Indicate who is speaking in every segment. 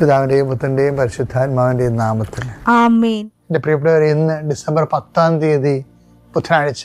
Speaker 1: പിതാവിന്റെയും പുത്രന്റെയും പരിശുദ്ധാത്മാവിന്റെയും നാമത്തിൽ. എന്റെ പ്രിയപ്പെട്ടവർ ഇന്ന് ഡിസംബർ പത്താം തീയതി ബുധനാഴ്ച.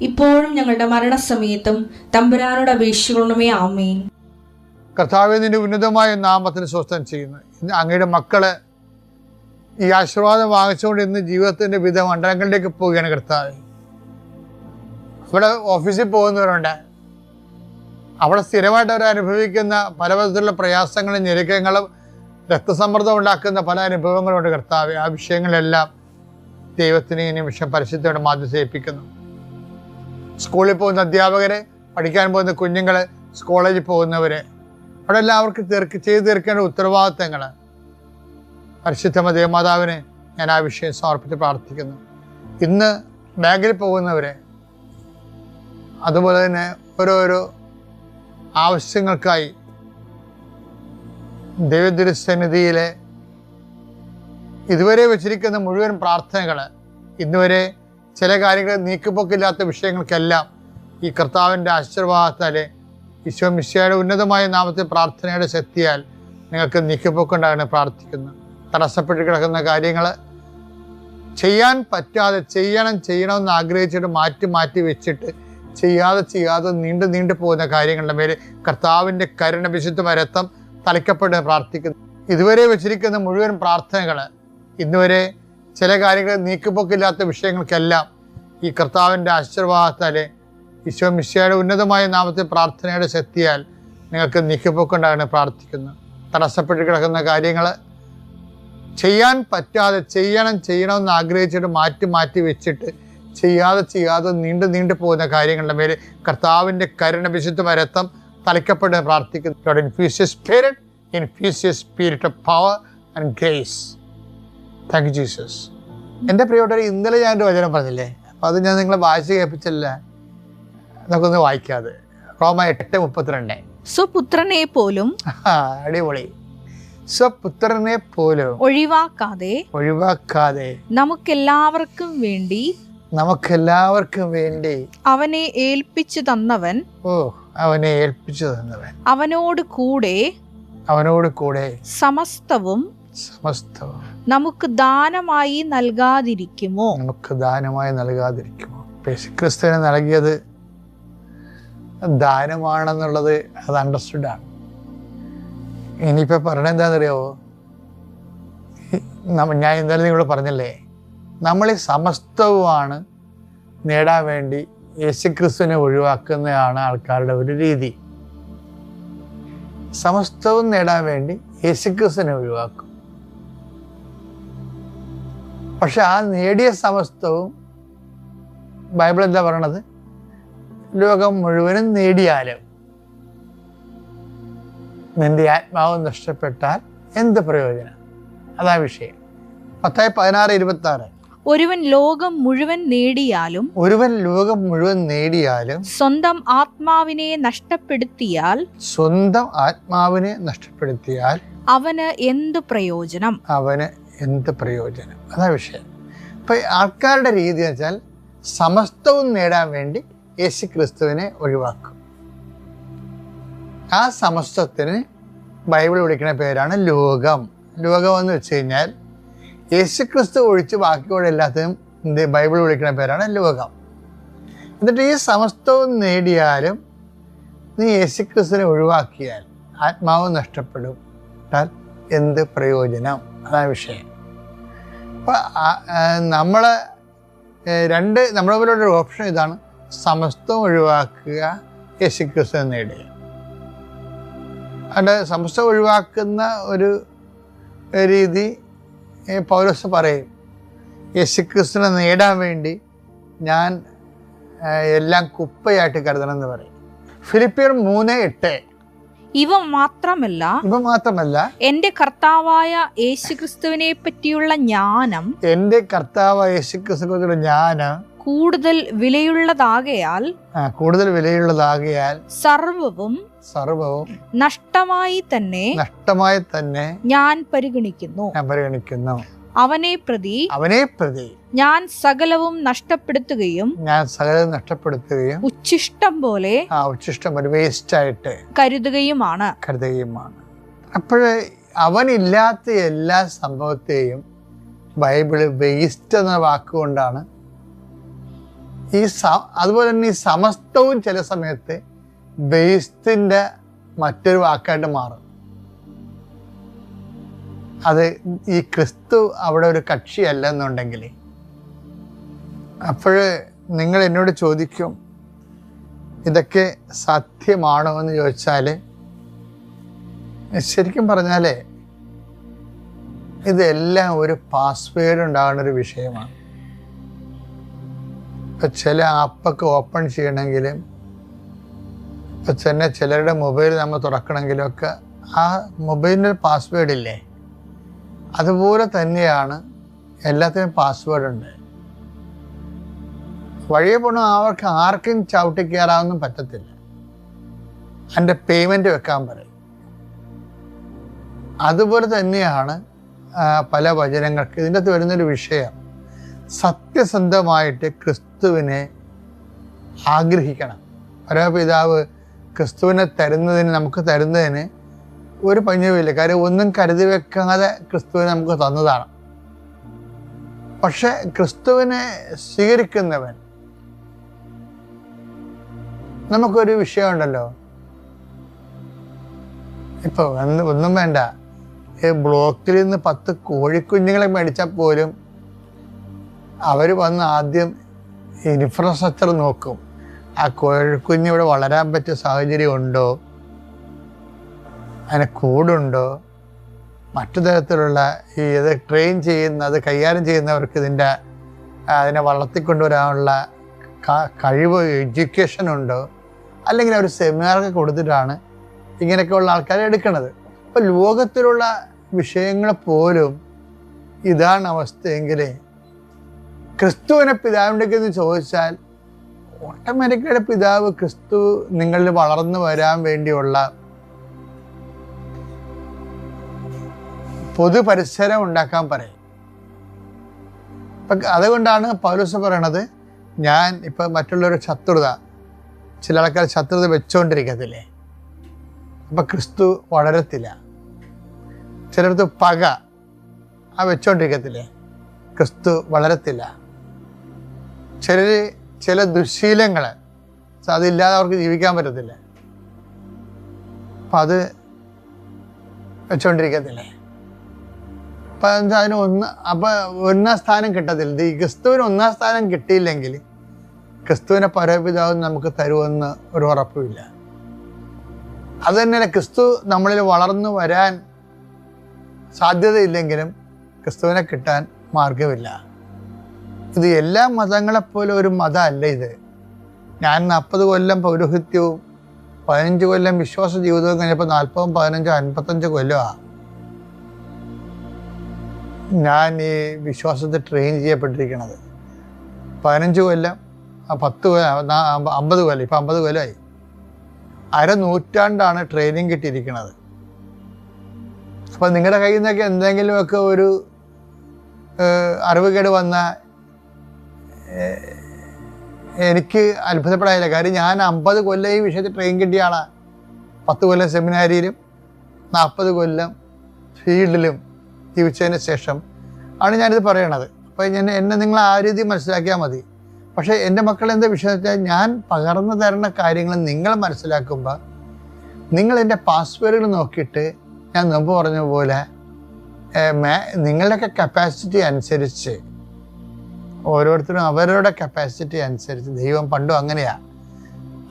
Speaker 2: ഇപ്പോഴും ഞങ്ങളുടെ മരണസമയത്തും തമ്പുരാനോട് അപേക്ഷിക്കണമേ ആമേൻ.
Speaker 1: കർത്താവ് നിന്റെ ഉന്നതമായ നാമത്തിന് സ്വസ്ഥം ചെയ്യുന്നു. അങ്ങയുടെ മക്കൾ ഈ ആശീർവാദം വാങ്ങിച്ചുകൊണ്ട് ഇന്ന് ജീവിതത്തിന്റെ വിവിധ മണ്ഡലങ്ങളിലേക്ക് പോവുകയാണ് കർത്താവ്. ഇവിടെ ഓഫീസിൽ പോകുന്നവരുണ്ട്. അവിടെ സ്ഥിരമായിട്ട് അവർ അനുഭവിക്കുന്ന പല വിധത്തിലുള്ള പ്രയാസങ്ങളും ഞെരുക്കങ്ങളും രക്തസമ്മർദ്ദം ഉണ്ടാക്കുന്ന പല അനുഭവങ്ങളുണ്ട് കർത്താവ്. ആ വിഷയങ്ങളെല്ലാം ദൈവത്തിന് ഈ നിമിഷം പരിശുദ്ധയുടെ മാധ്യസ്ഥ ഏൽപ്പിക്കുന്നു. സ്കൂളിൽ പോകുന്ന അധ്യാപകരെ പഠിക്കാൻ പോകുന്ന കുഞ്ഞുങ്ങൾ കോളേജിൽ പോകുന്നവരെ അവിടെ എല്ലാവർക്കും തീർക്ക് ചെയ്തു തീർക്കേണ്ട ഉത്തരവാദിത്തങ്ങൾ പരിശുദ്ധ ദേവമാതാവിനെ ഞാൻ ആ വിഷയം സമർപ്പിച്ച് പ്രാർത്ഥിക്കുന്നു. ഇന്ന് ബാങ്കിൽ പോകുന്നവരെ അതുപോലെ തന്നെ ഓരോരോ ആവശ്യങ്ങൾക്കായി ദൈവദുരസന്നിധിയിലെ ഇതുവരെ വെച്ചിരിക്കുന്ന മുഴുവൻ പ്രാർത്ഥനകൾ ഇന്നുവരെ ചില കാര്യങ്ങൾ നീക്കുപോക്കില്ലാത്ത വിഷയങ്ങൾക്കെല്ലാം ഈ കർത്താവിന്റെ ആശീർവാദത്താലെ ഈശോ മിശയുടെ ഉന്നതമായ നാമത്തെ പ്രാർത്ഥനയുടെ ശക്തിയാൽ നിങ്ങൾക്ക് നീക്കുപോക്കുണ്ടാകണം പ്രാർത്ഥിക്കുന്നു. തടസ്സപ്പെട്ട് കിടക്കുന്ന കാര്യങ്ങൾ ചെയ്യാൻ പറ്റാതെ ചെയ്യണം ചെയ്യണമെന്ന് ആഗ്രഹിച്ചിട്ട് മാറ്റി മാറ്റി വെച്ചിട്ട് ചെയ്യാതെ ചെയ്യാതെ നീണ്ടു നീണ്ടു പോകുന്ന കാര്യങ്ങളുടെ മേലെ കർത്താവിന്റെ കരുണ വിശുദ്ധ രക്തം തലയ്ക്കപ്പെട്ട് പ്രാർത്ഥിക്കുന്നു. ഇതുവരെ വെച്ചിരിക്കുന്ന മുഴുവൻ പ്രാർത്ഥനകൾ ഇന്നുവരെ ചില കാര്യങ്ങൾ നീക്കുപോക്കില്ലാത്ത വിഷയങ്ങൾക്കെല്ലാം ഈ കർത്താവിന്റെ ആശീർവാദത്താലെ ഈശോ മിശയുടെ ഉന്നതമായ നാമത്തെ പ്രാർത്ഥനയുടെ ശക്തിയാൽ നിങ്ങൾക്ക് നീക്കിപ്പോക്കുണ്ടാകണേ പ്രാർത്ഥിക്കുന്നു തടസ്സപ്പെട്ട് കിടക്കുന്ന കാര്യങ്ങൾ ചെയ്യാൻ പറ്റാതെ ചെയ്യണം ചെയ്യണമെന്ന് ആഗ്രഹിച്ചിട്ട് മാറ്റി മാറ്റി വെച്ചിട്ട് ചെയ്യാതെ ചെയ്യാതെ നീണ്ടു നീണ്ടു പോകുന്ന കാര്യങ്ങളുടെ മേലെ കർത്താവിന്റെ കരുണ വിശുദ്ധ രക്തം തലയ്ക്കപ്പെടുന്ന പ്രാർത്ഥിക്കുന്നു infuse us spirit infuse us spirit of power and grace. Thank you Jesus എന്റെ പ്രിയപ്പെട്ടവർ ഇന്നലെ ഞാൻ ഒരു വചനം പറഞ്ഞില്ലേ? അപ്പോൾ അത് ഞാൻ നിങ്ങളെ വായിച്ച് കേൾപ്പിച്ചില്ല. നമുക്കൊന്ന് വായിക്കാതെ. റോമ എട്ട് മുപ്പത്തിരണ്ട്.
Speaker 3: സ്വപുത്രനെ പോലും
Speaker 1: അടിപൊളി. സ്വപുത്രനെ പോലും
Speaker 3: ഒഴിവാക്കാതെ
Speaker 1: ഒഴിവാക്കാതെ
Speaker 3: നമുക്കെല്ലാവർക്കും വേണ്ടി
Speaker 1: നമുക്കെല്ലാവർക്കും വേണ്ടി
Speaker 3: അവനെ ഏൽപ്പിച്ചു തന്നവൻ
Speaker 1: ഓ അവനെ ഏൽപ്പിച്ചു തന്നവൻ.
Speaker 3: അവനോട് കൂടെ
Speaker 1: അവനോട് കൂടെ
Speaker 3: സമസ്തവും
Speaker 1: സമസ്തവും
Speaker 3: നമുക്ക് ദാനമായി നൽകാതിരിക്കുമോ?
Speaker 1: നമുക്ക് ദാനമായി നൽകാതിരിക്കുമോ? യേശുക്രിസ്തുവിന് നൽകിയത് ദാനമാണെന്നുള്ളത് അത് അണ്ടർസ്റ്റുഡ് ആണ്. ഇനിയിപ്പോൾ പറഞ്ഞത് എന്താണെന്നറിയാവോ? ഞാൻ ഇന്നലെ നിങ്ങളോട് പറഞ്ഞല്ലേ? നമ്മൾ ഈ സമസ്തവുമാണ് നേടാൻ വേണ്ടി യേശുക്രിസ്തുവിനെ ഒഴിവാക്കുന്നതാണ് ആൾക്കാരുടെ ഒരു രീതി. സമസ്തവും നേടാൻ വേണ്ടി യേശുക്രിസ്തുവിനെ ഒഴിവാക്കും. പക്ഷെ ആ നേടിയ സമസ്തവും ബൈബിൾ എന്താ പറയണത്? ലോകം മുഴുവനും നേടിയാലും നിന്റെ ആത്മാവ് നഷ്ടപ്പെട്ടാൽ എന്ത് പ്രയോജനം? അതാ വിഷയം. പത്തായി പതിനാറ് ഇരുപത്തി ആറ്
Speaker 3: ഒരുവൻ ലോകം മുഴുവൻ നേടിയാലും
Speaker 1: ഒരുവൻ ലോകം മുഴുവൻ നേടിയാലും
Speaker 3: സ്വന്തം ആത്മാവിനെ നഷ്ടപ്പെടുത്തിയാൽ
Speaker 1: സ്വന്തം ആത്മാവിനെ നഷ്ടപ്പെടുത്തിയാൽ
Speaker 3: അവന് എന്ത് പ്രയോജനം?
Speaker 1: അവന് എന്ത് പ്രയോജനം? അതാ വിഷയം. ഇപ്പം ആൾക്കാരുടെ രീതി എന്ന് വെച്ചാൽ സമസ്തവും നേടാൻ വേണ്ടി യേശു ക്രിസ്തുവിനെ ഒഴിവാക്കും. ആ സമസ്തത്തിന് ബൈബിൾ വിളിക്കുന്ന പേരാണ് ലോകം. ലോകം എന്ന് വെച്ച് കഴിഞ്ഞാൽ യേശു ക്രിസ്തു ഒഴിച്ച് ബാക്കിയുള്ള എല്ലാത്തിനും എന്ത് ബൈബിൾ വിളിക്കുന്ന പേരാണ് ലോകം. എന്നിട്ട് ഈ സമസ്തവും നേടിയാലും നീ യേശു ക്രിസ്തുവിനെ ഒഴിവാക്കിയാൽ ആത്മാവ് നഷ്ടപ്പെടും. എന്ത് പ്രയോജനം? അതാണ് വിഷയം. അപ്പോൾ നമ്മൾ രണ്ട് നമ്മുടെ പോലുള്ള ഓപ്ഷൻ ഇതാണ് സമസ്തം ഒഴിവാക്കുക യേശുക്രിസ്തു നേടുക അവിടെ സമസ്തം ഒഴിവാക്കുന്ന ഒരു രീതി പൗരസ് പറയും. യേശുക്രിസ്തുവിനെ നേടാൻ വേണ്ടി ഞാൻ എല്ലാം കുപ്പയായിട്ട് കരുതണം എന്ന് പറയും. ഫിലിപ്പിയർ മൂന്ന് എട്ട്
Speaker 3: ഇവ മാത്രമല്ല
Speaker 1: ഇവ മാത്രമല്ല
Speaker 3: എന്റെ കർത്താവായ യേശുക്രിസ്തുവിനെ പറ്റിയുള്ള ജ്ഞാനം
Speaker 1: എന്റെ കർത്താവായ യേശുക്രിസ്തുവിനെ ജ്ഞാനം
Speaker 3: കൂടുതൽ വിലയുള്ളതാകയാൽ
Speaker 1: കൂടുതൽ വിലയുള്ളതാകയാൽ
Speaker 3: സർവവും
Speaker 1: സർവവും
Speaker 3: നഷ്ടമായി തന്നെ
Speaker 1: നഷ്ടമായി തന്നെ
Speaker 3: ഞാൻ പരിഗണിക്കുന്നു.
Speaker 1: ഞാൻ പരിഗണിക്കുന്നു.
Speaker 3: അവനെ പ്രതി
Speaker 1: അവനെ പ്രതി
Speaker 3: ഞാൻ സകലവും നഷ്ടപ്പെടുത്തുകയും
Speaker 1: ഞാൻ സകലവും നഷ്ടപ്പെടുത്തുകയും
Speaker 3: ഉച്ഛിഷ്ടം പോലെ
Speaker 1: ആ ഉച്ചിഷ്ടം ഒരു വേസ്റ്റ് ആയിട്ട്
Speaker 3: കരുതുകയുമാണ്.
Speaker 1: കരുതുകയുമാണ്. അപ്പോഴേ അവനില്ലാത്ത എല്ലാ സംഭവത്തെയും ബൈബിൾ വേസ്റ്റ് എന്ന വാക്കുകൊണ്ടാണ് ഈ സ അതുപോലെ തന്നെ ഈ സമസ്തവും ചില സമയത്ത് വേസ്റ്റിന്റെ മറ്റൊരു വാക്കായിട്ട് മാറും. അത് ഈ ക്രിസ്തു അവിടെ ഒരു കക്ഷിയല്ല അപ്പോൾ നിങ്ങൾ എന്നോട് ചോദിക്കും ഇതൊക്കെ സത്യമാണോ? എന്ന് ചോദിച്ചാൽ ശരിക്കും പറഞ്ഞാലേ ഇതെല്ലാം ഒരു പാസ്വേഡ് ഉണ്ടാകുന്ന ഒരു വിഷയമാണ്. ഇപ്പം ചില ആപ്പൊക്കെ ഓപ്പൺ ചെയ്യണമെങ്കിലും ഇപ്പം തന്നെ ചിലരുടെ മൊബൈൽ നമ്മൾ തുറക്കണമെങ്കിലും ഒക്കെ ആ മൊബൈലിന്റെ പാസ്വേഡ് ഇല്ലേ? അതുപോലെ തന്നെയാണ് എല്ലാത്തിനും പാസ്വേഡ് ഉണ്ട്. വഴിയെ പോണ അവർക്ക് ആർക്കും ചവിട്ടി കയറാനൊന്നും പറ്റത്തില്ല. അതിന്റെ പേയ്മെന്റ് വെക്കാൻ പറയും. അതുപോലെ തന്നെയാണ് പല വചനങ്ങൾക്ക് ഇതിന്റെ അകത്ത് വരുന്നൊരു വിഷയം. സത്യസന്ധമായിട്ട് ക്രിസ്തുവിനെ ആഗ്രഹിക്കണം. പരമപിതാവ് ക്രിസ്തുവിനെ തരുന്നതിന് നമുക്ക് തരുന്നതിന് ഒരു പഞ്ഞുമില്ല കാര്യം ഒന്നും കരുതി വെക്കാതെ ക്രിസ്തുവിനെ നമുക്ക് തന്നതാണ്. പക്ഷെ ക്രിസ്തുവിനെ സ്വീകരിക്കുന്നവൻ നമുക്കൊരു വിഷയമുണ്ടല്ലോ. ഇപ്പോൾ ഒന്നും വേണ്ട. ഈ ബ്ലോക്കിൽ നിന്ന് പത്ത് കോഴിക്കുഞ്ഞുങ്ങളെ മേടിച്ചാൽ പോലും അവർ വന്ന് ആദ്യം ഇൻഫ്രാസ്ട്രക്ചർ നോക്കും. ആ കോഴിക്കുഞ്ഞ് ഇവിടെ വളരാൻ പറ്റിയ സാഹചര്യം ഉണ്ടോ? അതിന് കൂടുണ്ടോ? മറ്റു തരത്തിലുള്ള ഈ ഇത് ട്രെയിൻ ചെയ്യുന്ന അത് കൈകാര്യം ചെയ്യുന്നവർക്ക് ഇതിന്റെ അതിനെ വളർത്തിക്കൊണ്ടുവരാനുള്ള കഴിവ് എഡ്യൂക്കേഷൻ ഉണ്ടോ? അല്ലെങ്കിൽ അവർ സെമിനാറൊക്കെ കൊടുത്തിട്ടാണ് ഇങ്ങനെയൊക്കെയുള്ള ആൾക്കാരെ എടുക്കുന്നത്. അപ്പോൾ ലോകത്തിലുള്ള വിഷയങ്ങൾ പോലും ഇതാണ് അവസ്ഥയെങ്കിൽ ക്രിസ്തുവിനെ പിതാവിന്റെ എന്ന് ചോദിച്ചാൽ ഓട്ടോമാറ്റിക്കയുടെ പിതാവ് ക്രിസ്തു നിങ്ങളിൽ വളർന്നു വരാൻ വേണ്ടിയുള്ള പൊതുപരിസരം ഉണ്ടാക്കാൻ പറയും. ഇപ്പം അതുകൊണ്ടാണ് പൗലോസ് പറയണത് ഞാൻ ഇപ്പം മറ്റുള്ളവരുടെ ശത്രുത ചില ആൾക്കാർ ശത്രുത വെച്ചുകൊണ്ടിരിക്കത്തില്ലേ അപ്പം ക്രിസ്തു വളരത്തില്ല. ചിലടത്ത് പക ആ വെച്ചുകൊണ്ടിരിക്കത്തില്ലേ ക്രിസ്തു വളരത്തില്ല. ചിലർ ചില ദുശീലങ്ങൾ അതില്ലാതെ അവർക്ക് ജീവിക്കാൻ പറ്റത്തില്ല. അപ്പം അത് വെച്ചുകൊണ്ടിരിക്കത്തില്ലേ അപ്പം അതിന് ഒന്ന് അപ്പം ഒന്നാം സ്ഥാനം കിട്ടത്തില്ല. ഈ ക്രിസ്തുവിന് ഒന്നാം സ്ഥാനം കിട്ടിയില്ലെങ്കിൽ ക്രിസ്തുവിനെ പരപിതാവ് നമുക്ക് തരുമെന്ന് ഒരു ഉറപ്പുമില്ല. അത് തന്നെയല്ല ക്രിസ്തു നമ്മളിൽ വളർന്നു വരാൻ സാധ്യതയില്ലെങ്കിലും ക്രിസ്തുവിനെ കിട്ടാൻ മാർഗമില്ല ഇത് എല്ലാ മതങ്ങളെപ്പോലെ ഒരു മതമല്ല ഇത്. ഞാൻ നാൽപ്പത് കൊല്ലം പൗരോഹിത്യവും പതിനഞ്ച് കൊല്ലം വിശ്വാസ ജീവിതവും കഴിഞ്ഞപ്പോൾ നാൽപ്പതും പതിനഞ്ചും അൻപത്തഞ്ച് കൊല്ലമാണ് ഞാൻ ഈ വിശ്വാസത്തെ ട്രെയിൻ ചെയ്യപ്പെട്ടിരിക്കുന്നത് പതിനഞ്ച് കൊല്ലം പത്ത് അമ്പത് കൊല്ലം. ഇപ്പം അമ്പത് കൊല്ലമായി അര നൂറ്റാണ്ടാണ് ട്രെയിനിങ് കിട്ടിയിരിക്കുന്നത് അപ്പം നിങ്ങളുടെ കയ്യിൽ നിന്നൊക്കെ എന്തെങ്കിലുമൊക്കെ ഒരു അറിവുകേട് വന്ന എനിക്ക് അത്ഭുതപ്പെടാനില്ല. കാര്യം ഞാൻ അമ്പത് കൊല്ലം ഈ വിഷയത്തിൽ ട്രെയിൻ കിട്ടിയ ആളാണ് പത്ത് കൊല്ലം സെമിനാരിയിലും നാൽപ്പത് കൊല്ലം ഫീൽഡിലും ജീവിച്ചതിന് ശേഷം ആണ് ഞാനിത് പറയണത്. അപ്പോൾ ഞാൻ എന്നെ നിങ്ങൾ ആ രീതി മനസ്സിലാക്കിയാൽ മതി. പക്ഷേ എന്റെ മക്കൾ എന്താ വിഷയം ഞാൻ പകർന്നു തരുന്ന കാര്യങ്ങൾ നിങ്ങൾ മനസ്സിലാക്കുമ്പോൾ നിങ്ങൾ എന്റെ പാസ്വേഡുകൾ നോക്കിയിട്ട് ഞാൻ മുമ്പ് പറഞ്ഞ പോലെ നിങ്ങളുടെയൊക്കെ കപ്പാസിറ്റി അനുസരിച്ച് ഓരോരുത്തരും അവരവരുടെ കപ്പാസിറ്റി അനുസരിച്ച് ദൈവം പണ്ടും അങ്ങനെയാണ്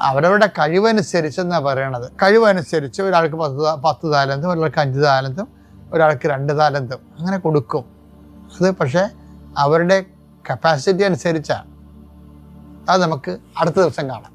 Speaker 1: അവരവരുടെ കഴിവനുസരിച്ചെന്നാണ് പറയണത്. കഴിവനുസരിച്ച് ഒരാൾക്ക് പത്ത് പത്ത് താലന്തും ഒരാൾക്ക് അഞ്ച് താലന്തും ഒരാൾക്ക് രണ്ട് താലന്തും. അങ്ങനെ കൊടുക്കും. അത് പക്ഷേ അവരുടെ കപ്പാസിറ്റി അനുസരിച്ചാണ് അത് നമുക്ക് അടുത്ത ദിവസം കാണാം.